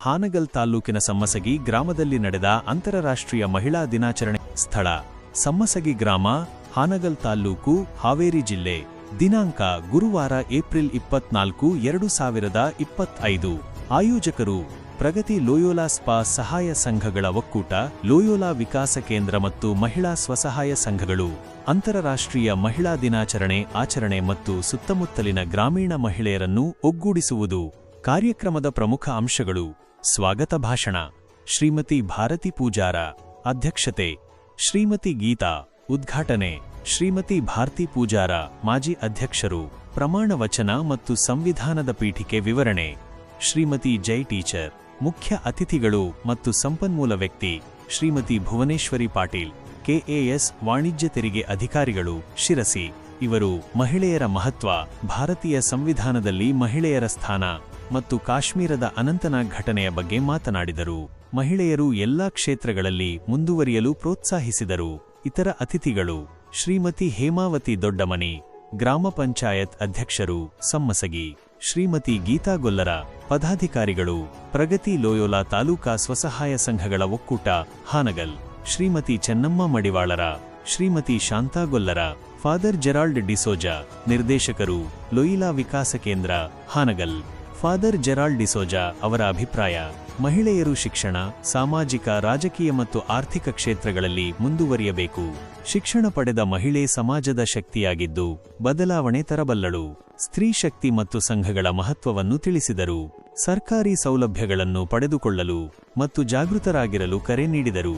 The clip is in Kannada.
ಹಾನಗಲ್ ತಾಲ್ಲೂಕಿನ ಸಮ್ಮಸಗಿ ಗ್ರಾಮದಲ್ಲಿ ನಡೆದ ಅಂತಾರಾಷ್ಟ್ರೀಯ ಮಹಿಳಾ ದಿನಾಚರಣೆ ಸ್ಥಳ ಸಮ್ಮಸಗಿ ಗ್ರಾಮ, ಹಾನಗಲ್ ತಾಲ್ಲೂಕು ಹಾವೇರಿ ಜಿಲ್ಲೆ. ದಿನಾಂಕ ಗುರುವಾರ ಏಪ್ರಿಲ್ ಇಪ್ಪತ್ನಾಲ್ಕು, ಎರಡು ಸಾವಿರದ ಇಪ್ಪತ್ತೈದು. ಆಯೋಜಕರು ಪ್ರಗತಿ ಲೋಯೋಲಾ ಸ್ಪಾ ಸಹಾಯ ಸಂಘಗಳ ಒಕ್ಕೂಟ, ಲೋಯೋಲಾ ವಿಕಾಸ ಕೇಂದ್ರ ಮತ್ತು ಮಹಿಳಾ ಸ್ವಸಹಾಯ ಸಂಘಗಳು. ಅಂತಾರಾಷ್ಟ್ರೀಯ ಮಹಿಳಾ ದಿನಾಚರಣೆ ಆಚರಣೆ ಮತ್ತು ಸುತ್ತಮುತ್ತಲಿನ ಗ್ರಾಮೀಣ ಮಹಿಳೆಯರನ್ನು ಒಗ್ಗೂಡಿಸುವುದು. ಕಾರ್ಯಕ್ರಮದ ಪ್ರಮುಖ ಅಂಶಗಳು ಸ್ವಾಗತ ಭಾಷಣ, ಶ್ರೀಮತಿ ಭಾರತಿ ಪೂಜಾರ ಅಧ್ಯಕ್ಷತೆ, ಶ್ರೀಮತಿ ಗೀತಾ ಉದ್ಘಾಟನೆ, ಶ್ರೀಮತಿ ಭಾರತಿ ಪೂಜಾರ ಮಾಜಿ ಅಧ್ಯಕ್ಷರು ಪ್ರಮಾಣ ವಚನ ಮತ್ತು ಸಂವಿಧಾನದ ಪೀಠಿಕೆ ವಿವರಣೆ, ಶ್ರೀಮತಿ ಜೈ ಟೀಚರ್, ಮುಖ್ಯ ಅತಿಥಿಗಳು ಮತ್ತು ಸಂಪನ್ಮೂಲ ವ್ಯಕ್ತಿ, ಶ್ರೀಮತಿ ಭುವನೇಶ್ವರಿ ಪಾಟೀಲ್, ಕೆಎಎಸ್ ವಾಣಿಜ್ಯ ತೆರಿಗೆ ಅಧಿಕಾರಿಗಳು ಶಿರಸಿ. ಇವರು ಮಹಿಳೆಯರ ಮಹತ್ವ, ಭಾರತೀಯ ಸಂವಿಧಾನದಲ್ಲಿ ಮಹಿಳೆಯರ ಸ್ಥಾನ ಮತ್ತು ಕಾಶ್ಮೀರದ ಅನಂತನಾಗ್ ಘಟನೆಯ ಬಗ್ಗೆ ಮಾತನಾಡಿದರು. ಮಹಿಳೆಯರು ಎಲ್ಲಾ ಕ್ಷೇತ್ರಗಳಲ್ಲಿ ಮುಂದುವರಿಯಲು ಪ್ರೋತ್ಸಾಹಿಸಿದರು. ಇತರ ಅತಿಥಿಗಳು, ಶ್ರೀಮತಿ ಹೇಮಾವತಿ ದೊಡ್ಡಮನಿ, ಗ್ರಾಮ ಪಂಚಾಯತ್ ಅಧ್ಯಕ್ಷರು, ಸಮ್ಮಸಗಿ, ಶ್ರೀಮತಿ ಗೀತಾ ಗೊಲ್ಲರ, ಪದಾಧಿಕಾರಿಗಳು, ಪ್ರಗತಿ ಲೋಯೋಲಾ ತಾಲೂಕಾ ಸ್ವಸಹಾಯ ಸಂಘಗಳ ಒಕ್ಕೂಟ, ಹಾನಗಲ್, ಶ್ರೀಮತಿ ಚೆನ್ನಮ್ಮ ಮಡಿವಾಳರ, ಶ್ರೀಮತಿ ಶಾಂತಾ ಗೊಲ್ಲರ, ಫಾದರ್ ಜೆರಾಲ್ಡ್ ಡಿಸೋಜಾ, ನಿರ್ದೇಶಕರು, ಲೊಯಿಲಾ ವಿಕಾಸ ಕೇಂದ್ರ, ಹಾನಗಲ್. ಫಾದರ್ ಜೆರಾಲ್ಡ್ ಡಿಸೋಜಾ ಅವರ ಅಭಿಪ್ರಾಯ, ಮಹಿಳೆಯರು ಶಿಕ್ಷಣ, ಸಾಮಾಜಿಕ, ರಾಜಕೀಯ ಮತ್ತು ಆರ್ಥಿಕ ಕ್ಷೇತ್ರಗಳಲ್ಲಿ ಮುಂದುವರಿಯಬೇಕು. ಶಿಕ್ಷಣ ಪಡೆದ ಮಹಿಳೆ ಸಮಾಜದ ಶಕ್ತಿಯಾಗಿದ್ದು, ಬದಲಾವಣೆ ತರಬಲ್ಲಳು. ಸ್ತ್ರೀ ಶಕ್ತಿ ಮತ್ತು ಸಂಘಗಳ ಮಹತ್ವವನ್ನು ತಿಳಿಸಿದರು. ಸರ್ಕಾರಿ ಸೌಲಭ್ಯಗಳನ್ನು ಪಡೆದುಕೊಳ್ಳಲು ಮತ್ತು ಜಾಗೃತರಾಗಿರಲು ಕರೆ ನೀಡಿದರು.